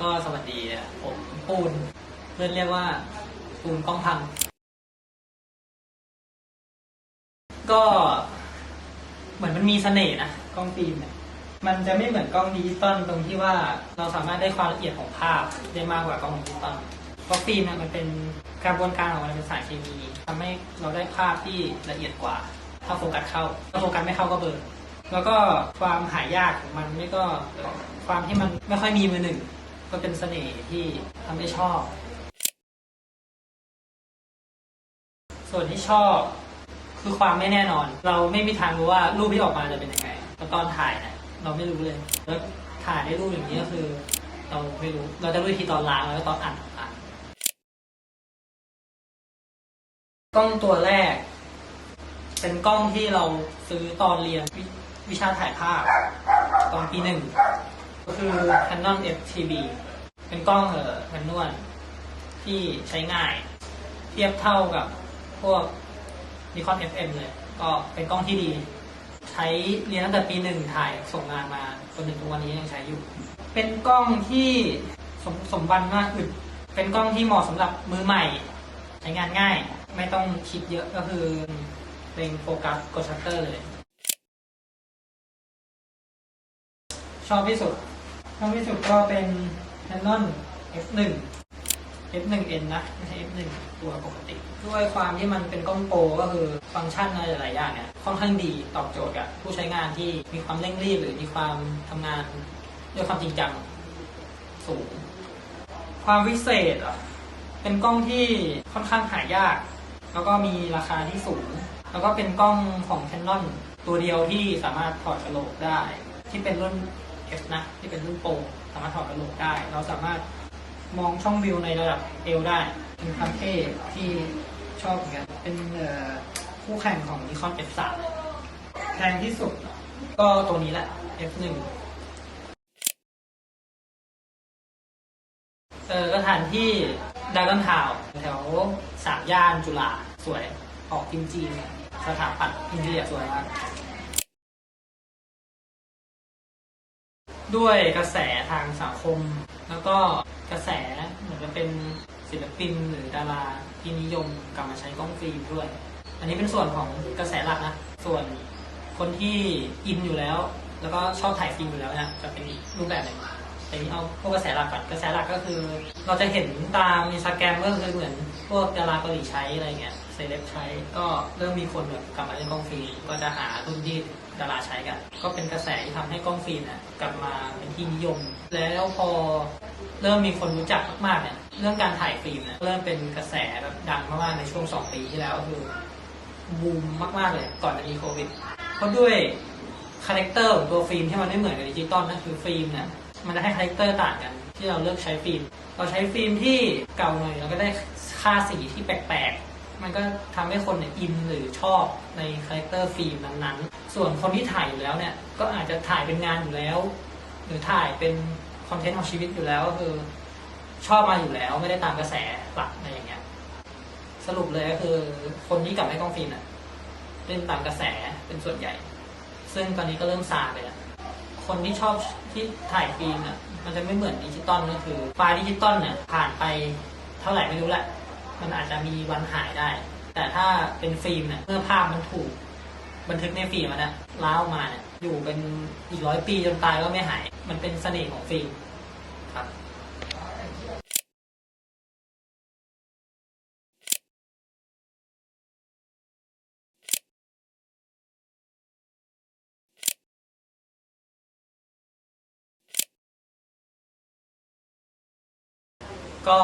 ก็สวัสดีอะผมปูนเพื่อนเรียกว่าปูนกล้องพัง ก็เหมือนมันมีเสน่ห์นะกล้องฟิล์มเนี่ยมันจะไม่เหมือนกล้องดิจิตอลตรงที่ว่าเราสามารถได้ความละเอียดของภาพได้มากกว่ากล้องดิจิตอลเพราะฟิล์มเนี่ยมันเป็นกระบวนการของมันเป็นสารเคมีทำให้เราได้ภาพที่ละเอียดกว่า ถ้าโฟกัสเข้าถ้าโฟกัสไม่เข้าก็เบลอแล้วก็ความหายากของมันไม่ก็ความที่มันไม่ค่อยมีมือหนึ่ง ก็เป็นเสน่ห์ที่ทำให้ชอบ ส่วนที่ชอบคือความไม่แน่นอน เราไม่มีทางรู้ว่ารูปที่ออกมาจะเป็นยังไงแล้วตอนถ่ายเนี่ยเราไม่รู้เลย แล้วถ่ายได้รูปอย่างนี้ก็คือ เราไม่รู้ เราจะรู้ทีตอนล้างแล้วก็ตอนอัดอะกล้องตัวแรก เป็นกล้องที่เราซื้อตอนเรียนววิชาถ่ายภาพ ตอนปีหนึ่ง ก็คือ Canon FTB เป็นกล้องเออแมนนวลที่ใช้ง่าย เทียบเท่ากับพวก Nikon FM เลย ก็เป็นกล้องที่ดี ใช้เรียนตั้งแต่ปีหนึ่งถ่ายส่งงานมาจนถึงทุกวันนี้ยังใช้อยู่ เป็นกล้องที่สมสมบันมากอึดเป็นกล้องที่เหมาะสำหรับมือใหม่ ใช้งานง่าย ไม่ต้องคิดเยอะก็คือเล็งโฟกัสกดชัตเตอร์เลย ชอบที่สุด ชอบที่สุดก็เป็น Canon F1 F1N นะไม่ใช่ F1 ตัวปกติ ด้วยความที่มันเป็นกล้องโปรก็คือฟังก์ชันอะไรหลายอย่างเนี่ยค่อนข้างดีตอบโจทย์กับผู้ใช้งานที่มีความเร่งรีบหรือมีความทำงานด้วยความจริงจังสูง ความวิเศษอะเป็นกล้องที่ค่อนข้างหายาก แล้วก็มีราคาที่สูง แล้วก็เป็นกล้องของ Canon ตัวเดียวที่สามารถถอดกระโหลกได้ ที่เป็นรุ่น F นะที่เป็นรุ่นโปรสามารถถอดกระโหลกได้ เราสามารถมองช่องวิวในระดับเอวได้เป็นความเท่ที่ชอบเหมือนกันเป็นคู่แข่งของ Nikon F3 แพงที่สุดก็ตัวนี้แหละ F1 เออสถานที่ดากอนทาวแถวสามย่านจุฬาสวย ออกจีนจีนๆสถาปัตย์อินเดียสวยมาก ด้วยกระแสทางสังคม แล้วก็กระแสเหมือนจะเป็นศิลปินหรือดาราที่นิยมกลับมาใช้กล้องฟิล์มด้วย อันนี้เป็นส่วนของกระแสหลักนะ ส่วนคนที่อินอยู่แล้ว แล้วก็ชอบถ่ายฟิล์มอยู่แล้วเนะจะเป็นอีกรูปแบบหนึ่ง แต่นี้เอาพวกกระแสหลักก่อนกระแสหลักก็คือ เราจะเห็นตามอินสตาแกรมก็คือเหมือนพวกดาราเกาหลีใช้อะไรเงี้ยเซเลบใช้ก็เริ่มมีคนแบบกลับมาเล่นกล้องฟิล์มก็จะหารุ่นที่ดาราใช้กัน ก็เป็นกระแสที่ทำให้กล้องฟิล์มเนี่ยกลับมาเป็นที่นิยม แล้วพอเริ่มมีคนรู้จักมากๆเนี่ยเรื่องการถ่ายฟิล์มเนี่ยเริ่มเป็นกระแสแบบดังมากๆในช่วงสองปีที่แล้วคือบูมมากๆเลยก่อนจะมีโควิดเพราะด้วยคาแรคเตอร์ของตัวฟิล์มที่มันไม่เหมือนกับดิจิตอลนั่นคือฟิล์มเนี่ย มันจะให้คาแรคเตอร์ต่างกัน ที่เราเลือกใช้ฟิล์ม เราใช้ฟิล์มที่เก่าหน่อยเราก็ได้ค่าสีที่แปลกๆ มันก็ทำให้คนเนี่ยอินหรือชอบในคาแรคเตอร์ฟิล์มนั้นๆ ส่วนคนที่ถ่ายอยู่แล้วเนี่ยก็อาจจะถ่ายเป็นงานอยู่แล้ว หรือถ่ายเป็นคอนเทนต์ของชีวิตอยู่แล้วก็คือชอบมาอยู่แล้วไม่ได้ตามกระแสหลักอะไรอย่างเงี้ยสรุปเลยก็คือคนที่กลับให้กล้องฟิล์มน่ะเล่นตามกระแสเป็นส่วนใหญ่ ซึ่งตอนนี้ก็เริ่มซาไปแล้ว คนที่ชอบที่ถ่ายฟิล์มอะมันจะไม่เหมือนดิจิตอลก็คือไฟล์ดิจิตอลเนี่ยผ่านไปเท่าไหร่ไม่รู้แหละ มันอาจจะมีวันหายได้ แต่ถ้าเป็นฟิล์มเนี่ยเมื่อภาพมันถูก บันทึกในฟิล์มนนะล้ามาเนี่ยอยู่เป็นอีกร้อยปีจนตายก็ไม่หาย มันเป็นเสน่ห์ของฟิล์ม ก็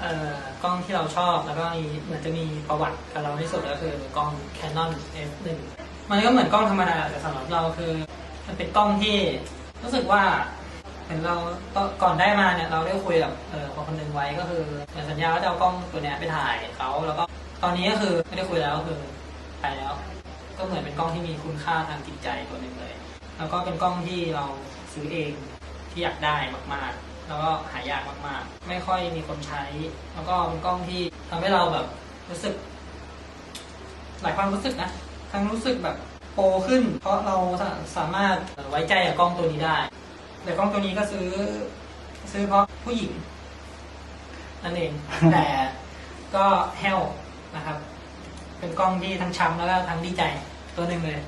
เอ่อกล้องที่เราชอบแล้วก็มีเหมือนจะมีประวัติกับเราที่สุดก็คือกล้อง Canon F1 มันก็เหมือนกล้องธรรมดาแต่สำหรับเราคือ มันเป็นกล้องที่รู้สึกว่าเหมือนเราก่อนได้มาเนี่ยเราได้คุยกับเออคนคนหนึ่งไว้ก็คือเหมือนสัญญาว่าจะเอากล้องตัวนี้ไปถ่ายเขาแล้วก็ตอนนี้ก็คือไม่ได้คุยแล้วก็คือไปแล้ว ก็เหมือนเป็นกล้องที่มีคุณค่าทางจิตใจตัวหนึ่งเลย แล้วก็เป็นกล้องที่เราซื้อเองที่อยากได้มากๆ แล้วก็หายากมากๆ ไม่ค่อยมีคนใช้ แล้วก็เป็นกล้องที่ทำให้เราแบบรู้สึก หลายความรู้สึกนะทั้งรู้สึกแบบโปรขึ้น เพราะเราสาสามารถไว้ใจกับกล้องตัวนี้ได้ แต่กล้องตัวนี้ก็ซื้อ ซื้อเพราะผู้หญิงนั่นเอง แต่ก็แฮลนะครับ เป็นกล้องที่ทั้งช้ำแล้วก็ทั้งดีใจตัวหนึ่งเลย